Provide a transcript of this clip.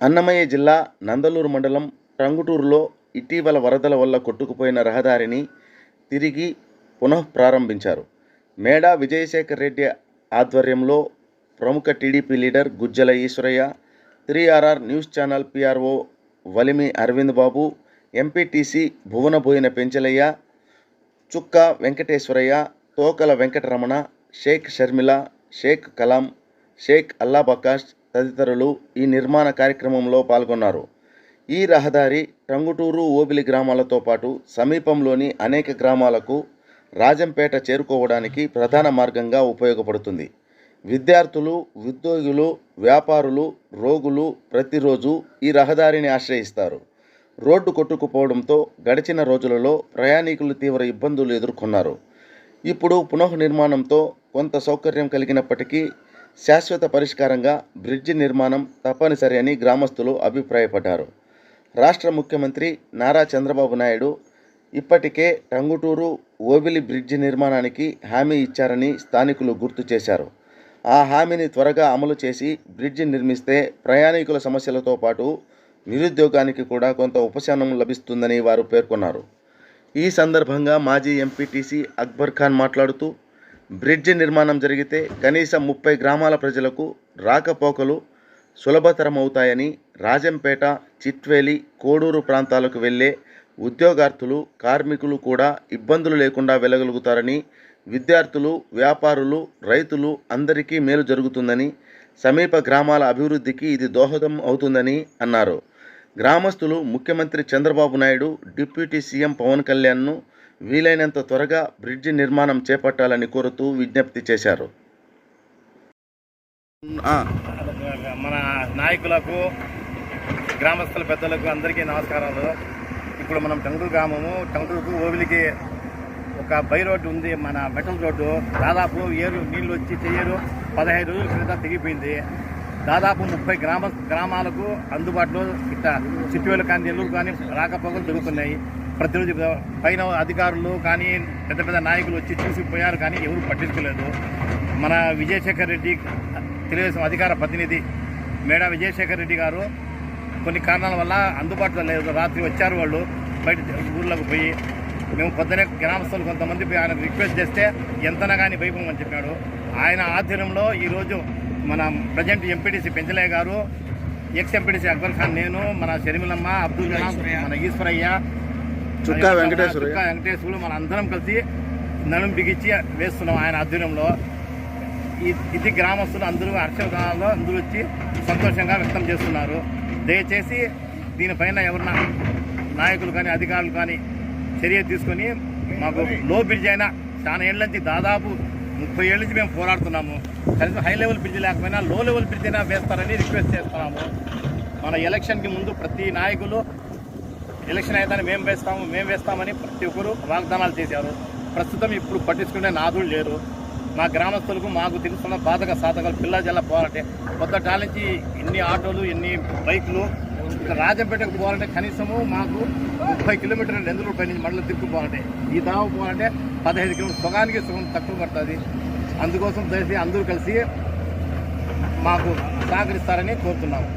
అన్నమయ్య జిల్లా నందలూరు మండలం టంగుటూరులో ఇటీవల వరదల వల్ల కొట్టుకుపోయిన రహదారిని తిరిగి పునఃప్రారంభించారు మేడా విజయశేఖర్ రెడ్డి ఆధ్వర్యంలో ప్రముఖ TDP leader Gujjala Eswaraiah three RR news channel PRO Valimi Aravind Babu MPTC Bhuvanaboyina Penchalaiah Chukka Venkateswaraiah Tokala Venkataramana Sheikh Sharmila Sheikh Kalam Sheikh Allabakash తదితరులు ఈ నిర్మాణ కార్యక్రమంలో పాల్గొన్నారు. ఈ రహదారి టంగుటూరు ఓబిలి గ్రామాలతో పాటు సమీపంలోని అనేక గ్రామాలకు రాజంపేట చేరుకోవడానికి ప్రధాన మార్గంగా ఉపయోగపడుతుంది. విద్యార్థులు ఉద్యోగులు వ్యాపారులు రోగులు ప్రతిరోజు ఈ రహదారిని ఆశ్రయిస్తారు. రోడ్డు కొట్టుకుపోవడంతో గడిచిన రోజులలో ప్రయాణికులు తీవ్ర ఇబ్బందులు ఎదుర్కొన్నారు. ఇప్పుడు పునఃనిర్మాణంతో కొంత సౌకర్యం కలిగినప్పటికీ శాశ్వత పరిష్కారంగా బ్రిడ్జి నిర్మాణం తప్పనిసరి అని గ్రామస్తులు అభిప్రాయపడ్డారు. రాష్ట్ర ముఖ్యమంత్రి నారా చంద్రబాబు నాయుడు ఇప్పటికే టంగుటూరు ఓబిలి బ్రిడ్జి నిర్మాణానికి హామీ ఇచ్చారని స్థానికులు గుర్తు చేశారు. ఆ హామీని త్వరగా అమలు చేసి బ్రిడ్జి నిర్మిస్తే ప్రయాణికుల సమస్యలతో పాటు నిరుద్యోగానికి కూడా కొంత ఉపశమనం లభిస్తుందని వారు పేర్కొన్నారు. ఈ సందర్భంగా మాజీ ఎంపీటీసీ అక్బర్ ఖాన్ మాట్లాడుతూ బ్రిడ్జి నిర్మాణం జరిగితే కనీసం ముప్పై గ్రామాల ప్రజలకు రాకపోకలు సులభతరం అవుతాయని రాజంపేట చిట్వేలి కోడూరు ప్రాంతాలకు వెళ్ళే ఉద్యోగార్థులు కార్మికులు కూడా ఇబ్బందులు లేకుండా వెళ్ళగలుగుతారని విద్యార్థులు వ్యాపారులు రైతులు అందరికీ మేలు జరుగుతుందని సమీప గ్రామాల అభివృద్ధికి ఇది దోహదం అవుతుందని అన్నారు. గ్రామస్తులు ముఖ్యమంత్రి చంద్రబాబు నాయుడు డిప్యూటీ సీఎం పవన్ కళ్యాణ్ను వీలైనంత త్వరగా బ్రిడ్జి నిర్మాణం చేపట్టాలని కోరుతూ విజ్ఞప్తి చేశారు. మన నాయకులకు గ్రామస్తుల పెద్దలకు అందరికీ నమస్కారాలు. ఇప్పుడు మనం టంగుటూరు గ్రామము టంగుటూరుకు ఓవిలికి ఒక బై రోడ్డు ఉంది మన మెటల్ రోడ్డు. దాదాపు ఏరు నీళ్ళు వచ్చి చేయరు పదహైదు రోజుల క్రితం తెగిపోయింది. దాదాపు ముప్పై గ్రామ గ్రామాలకు అందుబాటులో ఇట్లా చిట్టువేలు కానీ నెల్లూరు కానీ రాకపోకలు జరుగుతున్నాయి ప్రతిరోజు పైన అధికారులు కానీ పెద్ద పెద్ద నాయకులు వచ్చి చూసిపోయారు కానీ ఎవరు పట్టించుకోలేదు. మన విజయశేఖర్ రెడ్డి తెలుగుదేశం అధికార ప్రతినిధి మేడా విజయశేఖర్ రెడ్డి గారు కొన్ని కారణాల వల్ల అందుబాటులో లేదు. రాత్రి వచ్చారు వాళ్ళు. బయట ఊళ్ళోకి పోయి మేము పొద్దునే గ్రామస్తులు కొంతమంది పోయి ఆయన రిక్వెస్ట్ చేస్తే ఎంతనా కానీ భయపడమని చెప్పాడు. ఆయన ఆధ్వర్యంలో ఈరోజు మన ప్రజెంట్ ఎంపీటీసీ పెంచలే గారు ఎక్స్ ఎంపీటీసీ అక్బర్ ఖాన్ నేను మన షర్మిలమ్మ అబ్దుల్ కలాం మన ఈశ్వరయ్య చుక్కా వెంకటేశ్వరయ్య. చుక్కా వెంకటేశ్వరులు మన అందరం కలిసి నడుము బిగించి వేస్తున్నాం ఆయన ఆధ్వర్యంలో. ఇది గ్రామస్తులు అందరూ హర్షకాలంలో అందరూ వచ్చి సంతోషంగా వ్యక్తం చేస్తున్నారు. దయచేసి దీనిపైన ఎవరన్నా నాయకులు కానీ అధికారులు కానీ చర్య తీసుకొని మాకు లో బ్రిడ్జ్ అయినా చాలా ఏళ్ళ నుంచి దాదాపు ముప్పై ఏళ్ళ నుంచి మేము పోరాడుతున్నాము. కనీసం హై లెవెల్ బ్రిడ్జ్ లేకపోయినా లో లెవెల్ బ్రిడ్జ్ అయినా వేస్తారని రిక్వెస్ట్ చేస్తున్నాము. మన ఎలక్షన్కి ముందు ప్రతి నాయకులు ఎలక్షన్ అయితే మేము వేస్తాము మేము వేస్తామని ప్రతి ఒక్కరు వాగ్దానాలు చేశారు. ప్రస్తుతం ఇప్పుడు పట్టించుకునే నాదులు లేరు. మా గ్రామస్తులకు మాకు తెలుస్తున్న బాధక సాధకాలు పిల్ల జల్ల పోవాలంటే కొత్త నుంచి ఎన్ని ఆటోలు ఎన్ని బైకులు ఇక్కడ రాజంపేటకు పోవాలంటే కనీసము మాకు ముప్పై కిలోమీటర్ల నెందులు పై నుంచి మండలం తిరుగు ఈ దావ పోవాలంటే పదహైదు కిలోమీటర్ సుఖానికి సుఖం తక్కువ పడుతుంది. అందుకోసం దయచేసి అందరూ కలిసి మాకు సహకరిస్తారని కోరుతున్నాము.